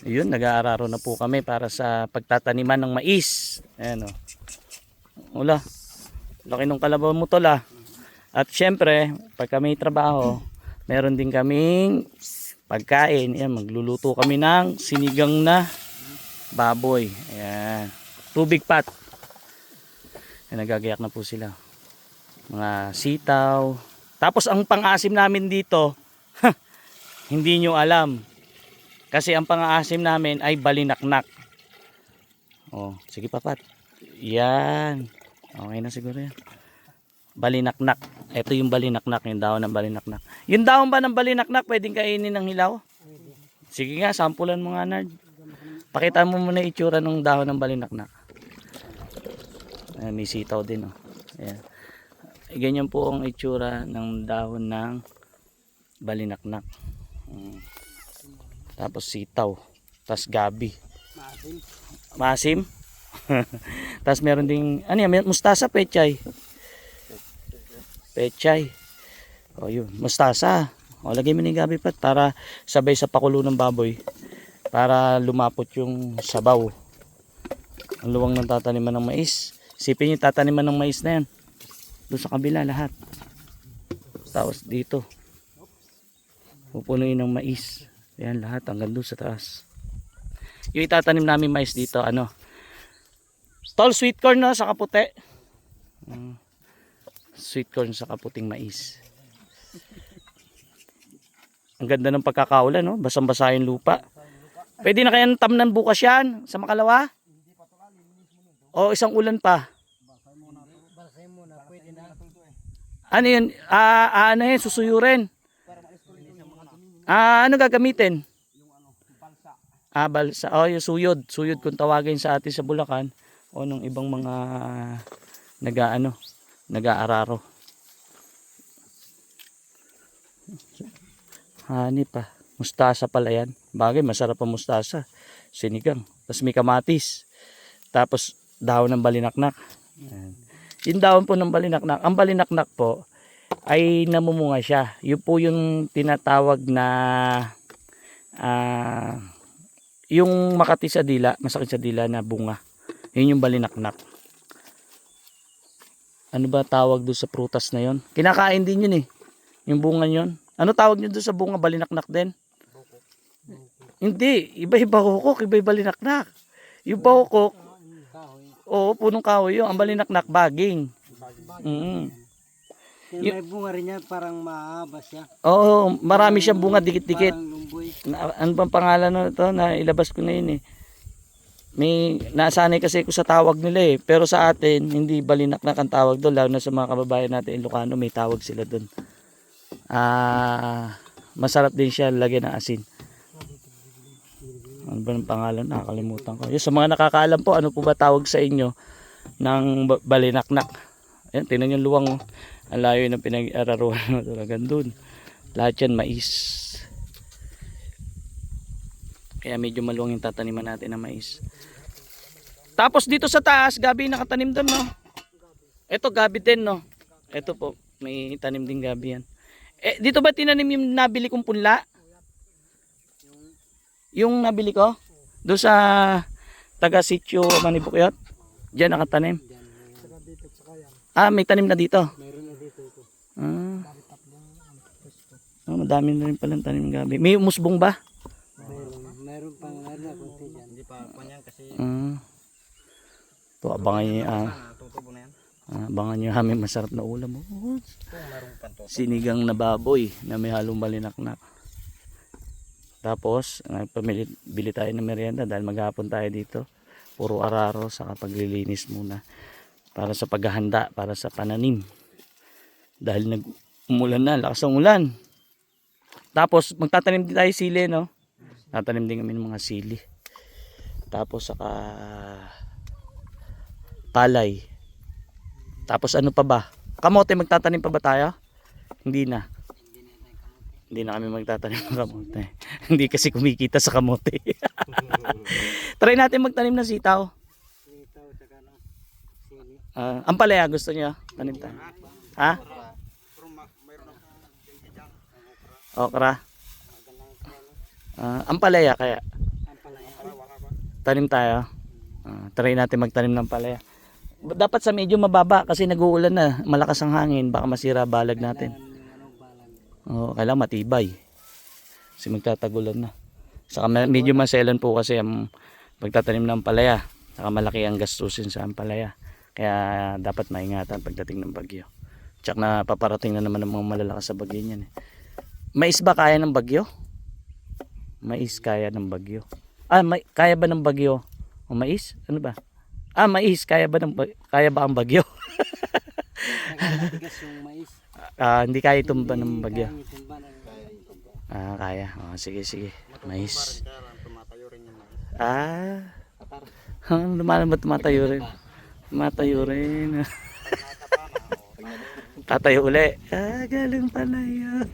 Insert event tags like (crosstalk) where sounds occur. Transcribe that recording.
Yun, nag-aararo na po kami para sa pagtataniman ng mais. Ayan o. Wala. Laki ng kalabaw mo tol ah. At syempre, pag kami trabaho, meron din kaming pagkain. Ayan, magluluto kami ng sinigang na baboy. Ayan. Tubig pat. Ayan, nagagayak na po sila. Mga sitaw. Tapos ang pang-asim namin dito, (laughs) hindi nyo alam. Kasi ang pang-aasim namin ay balinaknak. Oh, sige papat. Yan. Okay na siguro yan. Balinaknak. Ito yung balinaknak, yung dahon ng balinaknak. Yung dahon ba ng balinaknak pwedeng kainin ng hilaw? Sige nga, sampulan mo nga, Nard. Pakita mo muna itsura ng dahon ng balinaknak. Ayan, may sitaw din, oh. Ayan. Ganyan po ang itsura ng dahon ng balinaknak. Mm. Tapos sitaw. Tapos gabi. Maasim. (laughs) Tapos meron ding, ano yan, mustasa, pechay. Pechay. O yun, mustasa. O lagay mo ni gabi pat para sabay sa pakulo ng baboy. Para lumapot yung sabaw. Ang luwang ng tataniman ng mais. Sipin yung tataniman ng mais na yan. Doon sa kabila lahat. Tapos dito. Pupunuin ng mais. Yan lahat hanggang doon sa taas. Yung itatanim namin mais dito, ano? Tall sweet corn na sa kaputi. Mm. Sweet corn sa kaputing mais. Ang ganda ng pagkakaulan, no? Basang-basa yung lupa. Pwede na kayang tamnan bukas yan sa makalawa? O isang ulan pa? Ano yun? Ah, ah, ano yun? Susuyurin. Ah, ano gagamitin? Ah, balsa. Oh, yung suyod. Suyod kung tawagin sa atin sa Bulacan o nung ibang mga nagaano, nag-aararo. Hani pa. Mustasa pala yan. Bagay, masarap ang mustasa. Sinigang. Tapos may kamatis. Tapos dahon ng balinaknak. Ayan. Yung dahon po ng balinaknak, ang balinaknak po ay namumunga siya. Yun po yung tinatawag na ah yung makati sa dila, masakit sa dila na bunga. Yun yung balinaknak. Ano ba tawag doon sa prutas na yon? Kinakain din yun eh. Yung bunga yun. Ano tawag nyo doon sa bunga? Balinaknak din? Hindi. Iba-iba hukok, iba-iba balinaknak. Yung bahukok, oo, punong kahoy yun. Ang balinaknak, baging. Mm Yung may bunga rin yan, parang maahaba siya. Oo, marami siyang bunga, dikit-dikit. Parang lumboy. na, ano bang pangalan na ito na ilabas ko na yun eh may nasanay kasi ko sa tawag nila eh pero sa atin hindi balinaknak ang tawag doon lalo na sa mga kababayan natin Ilocano may tawag sila doon ah masarap din siya lagyan ng asin ano ba ng pangalan nakakalimutan ko yun, sa mga nakakaalam po ano po ba tawag sa inyo ng ba- balinaknak ayan tingnan yung luwang oh. Ang layo ng pinag-araruan mo talagang doon lahat yan mais kaya medyo maluwang yung tataniman natin ng mais. Tapos dito sa taas, gabi nakatanim doon, no? Ito gabi din, no? Ito po, may tanim din gabi yan. Eh, dito ba tinanim yung nabili kong punla? Yung nabili ko? Doon sa taga sitio Manibukyot? Diyan nakatanim. Ah, may tanim na dito. Meron na dito ito. Ah. Madami na rin palang tanim gabi. May musbong ba? Meron, pang ano, kunti dyan. Hindi pa panyan kasi Ah. To abangan niyo ah. Ah, abangan niyo kami masarap na ulam. Oh, sinigang na baboy na may halong balinaknak. Tapos, nagpamili bili tayo ng merienda dahil maghapon tayo dito. Puro araro sa paglilinis muna para sa paghahanda, para sa pananim. Dahil nag umulan na, lakas ng ulan. Tapos, magtatanim din tayo sili, no? Tatanim din kami ng mga sili. Tapos, saka palay. Tapos, ano pa ba? Kamote, magtatanim pa ba tayo? Hindi na. Hindi na kami magtatanim ng kamote. (laughs) Hindi kasi kumikita sa kamote. (laughs) Try natin magtanim ng sitaw. Sitaw, saka ng sili. Ah, ang palaya gusto niyo? Tanim tayo. Ha? Okra. Ah, ang palaya kaya. Tanim tayo. Ah, try natin magtanim ng palaya. Dapat sa medyo mababa kasi nag-uulan na. Malakas ang hangin. Baka masira balag natin. Oo, kailangan matibay. Kasi magtatagulan na. Saka me- medyo maselan po kasi ang pagtatanim ng palaya. Saka malaki ang gastusin sa palaya. Kaya dapat maingatan pagdating ng bagyo. Tsak na paparating na naman ng mga malalakas sa bagyo niyan. Eh. Mais ba kaya ng bagyo? Mais kaya ng bagyo. Ah, may, kaya ba ng bagyo? O mais? Ano ba? Ah, mais. Kaya ba, ng, kaya ba ang bagyo? Nagkakatigas yung mais. (laughs) Ah, hindi kaya itumba ng bagyo. Ah, kaya. Oh, sige, sige. Mais. Ah. (laughs) Lumalan ba tumatayo rin? Tumatayo (laughs) rin. Tatayo uli. Ah, galing pala yun.